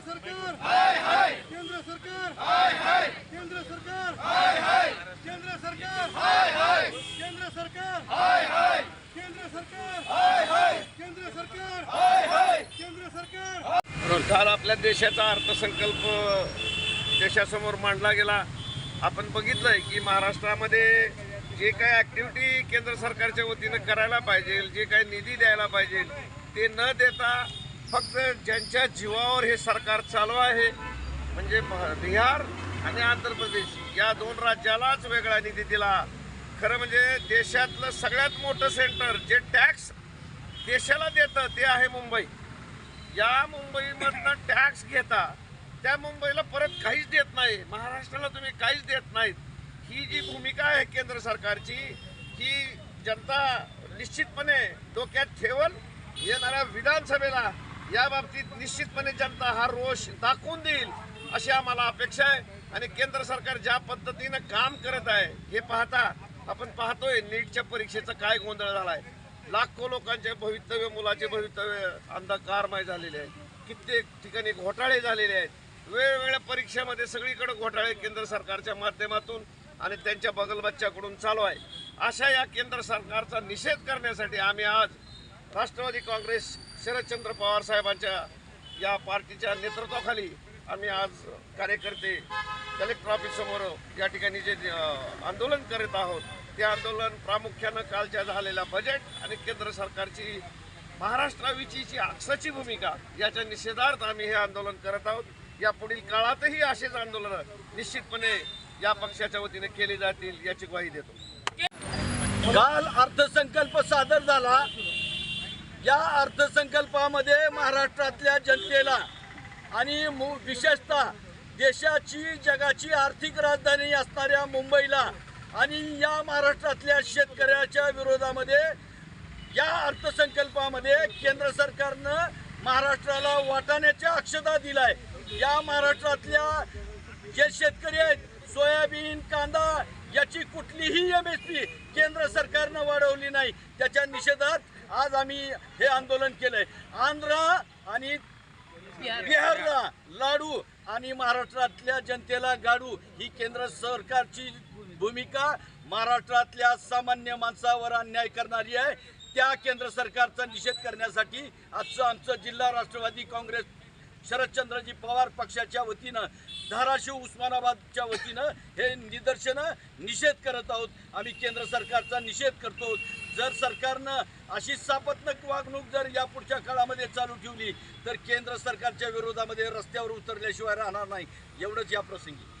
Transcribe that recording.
केंद्र सरकार. केंद्र सरकार. केंद्र सरकार. केंद्र सरकार. केंद्र सरकार. केंद्र सरकार. केंद्र सरकार. काल आपल्या देशाचा अर्थसंकल्प देशासमोर मांडला गेला. आपण बघितलंय की महाराष्ट्रामध्ये जे काय ऍक्टिव्हिटी केंद्र सरकारच्या वतीनं करायला पाहिजे जे काय निधी द्यायला पाहिजे ते न देता फक्त ज्यांच्या जीवावर हे सरकार चालू आहे म्हणजे बिहार आणि आंध्र प्रदेश या दोन राज्यालाच वेगळा निधी दिला. खरं म्हणजे देशातलं सगळ्यात मोठं सेंटर जे टॅक्स देशाला देतं ते आहे मुंबई. या मुंबईमधनं टॅक्स घेता त्या मुंबईला परत काहीच देत नाही. महाराष्ट्राला तुम्ही काहीच देत नाहीत. ही जी भूमिका आहे केंद्र सरकारची ही जनता निश्चितपणे डोक्यात ठेवल येणाऱ्या विधानसभेला या बाबतीत निश्चितपणे जनता हा रोष दाखवून देईल अशी आम्हाला अपेक्षा आहे. आणि केंद्र सरकार ज्या पद्धतीनं काम करत आहे हे पाहता आपण पाहतोय नीटच्या परीक्षेचा काय गोंधळ झालाय. लाखो लोकांचे भवितव्य मुलाचे भवितव्य अंधकारमय झालेले आहे कित्येक ठिकाणी घोटाळे झालेले आहेत. वेगवेगळ्या परीक्षेमध्ये सगळीकडे घोटाळे केंद्र सरकारच्या माध्यमातून आणि त्यांच्या बगलबच्च्याकडून चालू आहे. अशा या केंद्र सरकारचा निषेध करण्यासाठी आम्ही आज राष्ट्रवादी काँग्रेस शरदचंद्र पवार साहेबांच्या या पार्टीच्या नेतृत्वाखाली आम्ही आज कार्यकर्ते कलेक्टर ऑफिससमोर या ठिकाणी जे आंदोलन करत आहोत ते आंदोलन प्रामुख्यानं कालच्या झालेल्या बजेट आणि केंद्र सरकारची महाराष्ट्राविषयीची आक्षाची भूमिका याच्या निषेधार्थ आम्ही हे आंदोलन करत आहोत. या पुढील काळातही असेच आंदोलनं निश्चितपणे या पक्षाच्या वतीने केली जातील याची ग्वाही देतो. काल अर्थसंकल्प सादर झाला. या अर्थसंकल्पामध्ये महाराष्ट्रातल्या जनतेला आणि मु- विशेषतः देशाची जगाची आर्थिक राजधानी असणाऱ्या मुंबईला आणि या महाराष्ट्रातल्या शेतकऱ्याच्या विरोधामध्ये या अर्थसंकल्पामध्ये केंद्र सरकारनं महाराष्ट्राला वाटाण्याच्या अक्षता दिलाय. या महाराष्ट्रातल्या जे शेतकरी आहेत सोयाबीन कांदा याची कुठलीही एम एस पी केंद्र सरकारनं वाढवली नाही. त्याच्या निषेधात आज आम्ही हे आंदोलन केलंय. आंध्र आणि बिहारला लाडू आणि महाराष्ट्रातल्या जनतेला गाडू ही केंद्र सरकारची भूमिका. महाराष्ट्रातल्या सामान्य माणसावर अन्याय करणारी आहे. त्या केंद्र सरकारचा निषेध करण्यासाठी आजचं आमचं जिल्हा राष्ट्रवादी काँग्रेस शरदचंद्रजी पवार पक्षाच्या वतीनं धाराशिव उस्मानाबादच्या वतीनं हे निदर्शनं निषेध करत आहोत. आम्ही केंद्र सरकारचा निषेध करतो. जर सरकारनं अशी सापत्नक वागणूक जर या पुढच्या काळामध्ये चालू ठेवली तर केंद्र सरकारच्या विरोधामध्ये रस्त्यावर उतरल्याशिवाय राहणार नाही. एवढंच या प्रसंगी.